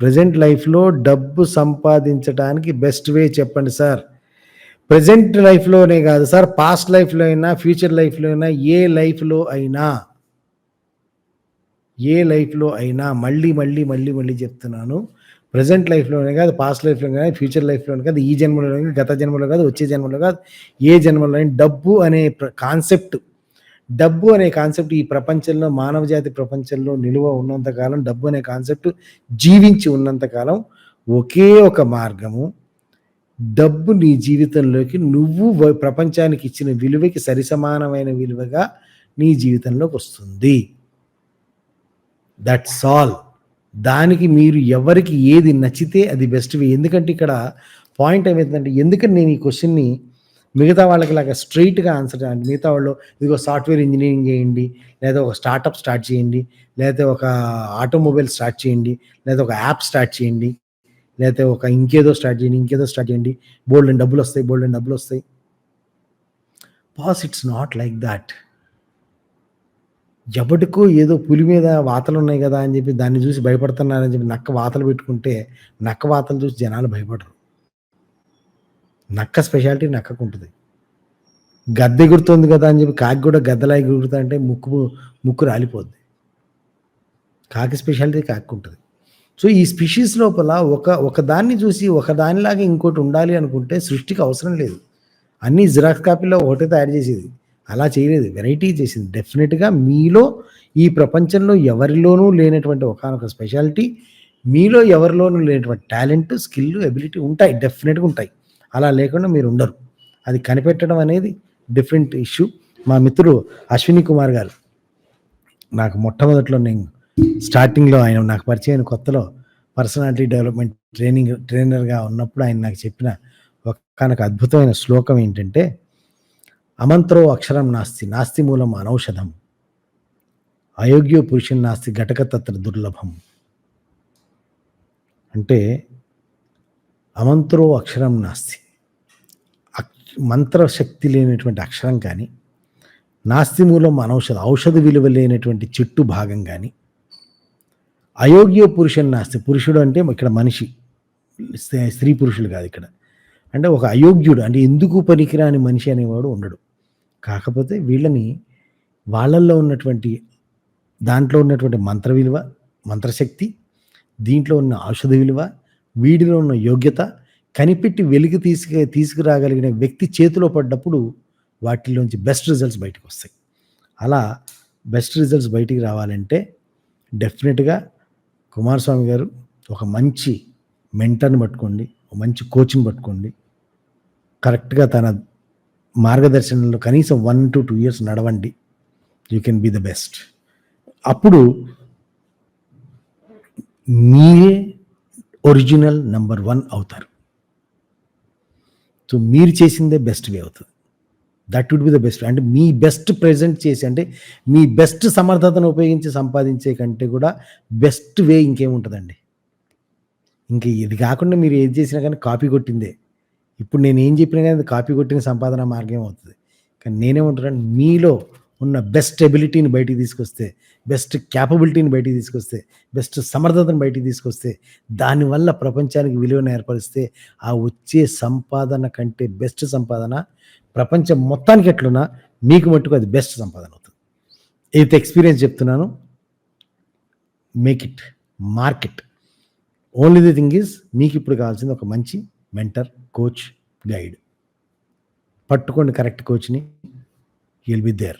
Present లైఫ్‌లో డబ్బు సంపాదించటానికి best way చెప్పండి సార్. ప్రెజెంట్ లైఫ్‌లోనే కాదు సార్. పాస్ట్ లైఫ్‌లో అయినా, ఫ్యూచర్ లైఫ్‌లో అయినా, ఏ లైఫ్‌లో అయినా ఏ లైఫ్‌లో అయినా మళ్ళీ, మళ్ళీ, మళ్ళీ, మళ్ళీ చెప్తున్నాను. ప్రెజెంట్ లైఫ్‌లోనే కాదు పాస్ట్ లైఫ్‌లో కానీ ఫ్యూచర్ లైఫ్‌లోనే కాదు, ఈ జన్మలో గాదు, గత జన్మలో కాదు వచ్చే జన్మలో కాదు ఏ జన్మలో అయినా డబ్బు అనే ప్ర కాన్సెప్ట్ డబ్బు అనే కాన్సెప్ట్ ఈ ప్రపంచంలో మానవ జాతి ప్రపంచంలో నిలువ ఉన్నంత కాలం డబ్బు అనే కాన్సెప్ట్ జీవించి ఉన్నంతకాలం ఒకే ఒక మార్గము డబ్బు నీ జీవితంలోకి నువ్వు ప్రపంచానికి ఇచ్చిన విలువకి సరిసమానమైన విలువగా నీ జీవితంలోకి వస్తుంది. That's all. దానికి మీరు ఎవరికి ఏది నచ్చితే అది బెస్ట్ వే. ఎందుకంటే ఇక్కడ పాయింట్ ఏమైతుందంటే ఎందుకని నేను ఈ క్వశ్చన్ని మిగతా వాళ్ళకి లాగా స్ట్రెయిట్‌గా ఆన్సర్ మిగతా వాళ్ళు ఇదిగో సాఫ్ట్‌వేర్ ఇంజనీరింగ్ చేయండి, లేదా ఒక స్టార్టప్ స్టార్ట్ చేయండి, లేదా ఒక ఆటోమొబైల్ స్టార్ట్ చేయండి, లేదా ఒక యాప్ స్టార్ట్ చేయండి, లేతే ఒక ఇంకేదో స్టార్ట్ చేయండి, ఇంకేదో స్టార్ట్ చేయండి. బోల్డెంట్ డబ్బులు వస్తాయి డబ్బులొస్తాయి, డబ్బులు వస్తాయి boss it's not like that ఎవడికో ఏదో పులి మీద వాతలున్నాయి కదా అని చెప్పి దాన్ని చూసి భయపడుతున్నారని చెప్పి నక్క వాతలు పెట్టుకుంటే, నక్క వాతలు చూసి జనాలు భయపడరు. నక్క స్పెషాలిటీ నక్కకుంటది. గద్ద ఎగురుతుంది కదా అని చెప్పి కాకి కూడా గద్దలా ఎగురుతా అంటే ముక్కు ముక్కు రాలిపోద్ది. కాకి స్పెషాలిటీ కాకి ఉంటుంది సో, ఈ స్పెషీస్ లోపల ఒక ఒక దాన్ని చూసి ఒకదానిలాగా ఇంకోటి ఉండాలి అనుకుంటే సృష్టికి అవసరం లేదు. అన్ని జిరాక్స్ కాపీలో ఒకటే తయారు చేసేది. అలా చేయలేదు. వెరైటీ చేసింది. డెఫినెట్గా మీలో ఈ ప్రపంచంలో ఎవరిలోనూ లేనటువంటి ఒకానొక స్పెషాలిటీ, మీలో ఎవరిలోనూ లేనటువంటి టాలెంట్, స్కిల్, ఎబిలిటీ ఉంటాయి. డెఫినెట్గా ఉంటాయి. అలా లేకుండా మీరు ఉండరు అది కనిపెట్టడం అనేది డిఫరెంట్ ఇష్యూ. మా మిత్రుడు అశ్విని కుమార్ గారు నాకు మొట్టమొదట్లో నేను స్టార్టింగ్‌లో ఆయన నాకు పరిచయం కొత్తలో పర్సనాలిటీ డెవలప్‌మెంట్ ట్రైనింగ్ ట్రైనర్‌గా ఉన్నప్పుడు ఆయన నాకు చెప్పిన ఒకనొక అద్భుతమైన శ్లోకం ఏంటంటే, అమంత్రో అక్షరం నాస్తి, నాస్తి మూలం అనౌషధం. అయోగ్యో పురుషుని నాస్తి ఘటక తత్ర దుర్లభం. అంటే అమంత్రో అక్షరం నాస్తి. మంత్రశక్తి లేనటువంటి అక్షరం కానీ, నాస్తి మూలం అనౌషధం ఔషధ విలువ లేనటువంటి చెట్టు భాగం కానీ అయోగ్య పురుషుని నాస్తి. పురుషుడు అంటే ఇక్కడ మనిషి. స్త్రీ స్త్రీ పురుషులు కాదు ఇక్కడ. అంటే ఒక అయోగ్యుడు అంటే ఎందుకు పనికిరాని మనిషి అనేవాడు ఉండడు. కాకపోతే వీళ్ళని వాళ్ళల్లో ఉన్నటువంటి దాంట్లో ఉన్నటువంటి మంత్ర విలువ, మంత్రశక్తి, దీంట్లో ఉన్న ఔషధ విలువ, వీడిలో ఉన్న యోగ్యత కనిపెట్టి వెలికి తీసుక తీసుకురాగలిగిన వ్యక్తి చేతిలో పడ్డప్పుడు వాటిలోంచి బెస్ట్ రిజల్ట్స్ బయటకొస్తాయి. అలా బెస్ట్ రిజల్ట్స్ బయటికి రావాలంటే డెఫినెట్గా కుమారస్వామి గారు ఒక మంచి మెంటర్‌ని పట్టుకోండి. ఒక మంచి కోచ్‌ని పట్టుకోండి. కరెక్ట్‌గా తన మార్గదర్శనంలో కనీసం 1-2 ఇయర్స్ నడవండి. You can be the best. అప్పుడు మీరే ఒరిజినల్ నెంబర్ వన్ అవుతారు. సో, మీరు చేసిందే బెస్ట్ వే అవుతుంది that would be the best. అంటే మీ బెస్ట్ ప్రెజెంట్ చేసి అంటే మీ బెస్ట్ సమర్థతను ఉపయోగించి సంపాదించే కంటే కూడా బెస్ట్ వే ఇంకేముంటుందండి ఇంక ఇది కాకుండా మీరు ఏది చేసినా కానీ కాపీ కొట్టిందే. ఇప్పుడు నేనేం చెప్పినా కానీ కాపీ కొట్టిన సంపాదన మార్గమే అవుతుంది కానీ నేనేమంటున్నాను మీలో ఉన్న బెస్ట్ ఎబిలిటీని బయటికి తీసుకొస్తే, బెస్ట్ క్యాపబిలిటీని బయటికి తీసుకొస్తే, బెస్ట్ సమర్థతను బయటికి తీసుకొస్తే, దానివల్ల ప్రపంచానికి విలువను ఏర్పరిస్తే, ఆ వచ్చే సంపాదన కంటే బెస్ట్ సంపాదన ప్రపంచం మొత్తానికి ఎట్లున్నా మీకు మట్టుకు అది బెస్ట్ సంపాదన అవుతుంది విత్ ఎక్స్‌పీరియన్స్ చెప్తున్నాను. Make it. Market only the thing is మీకు ఇప్పుడు కావాల్సింది ఒక మంచి మెంటర్, కోచ్, గైడ్. పట్టుకోండి కరెక్ట్ కోచ్‌ని. Will be there.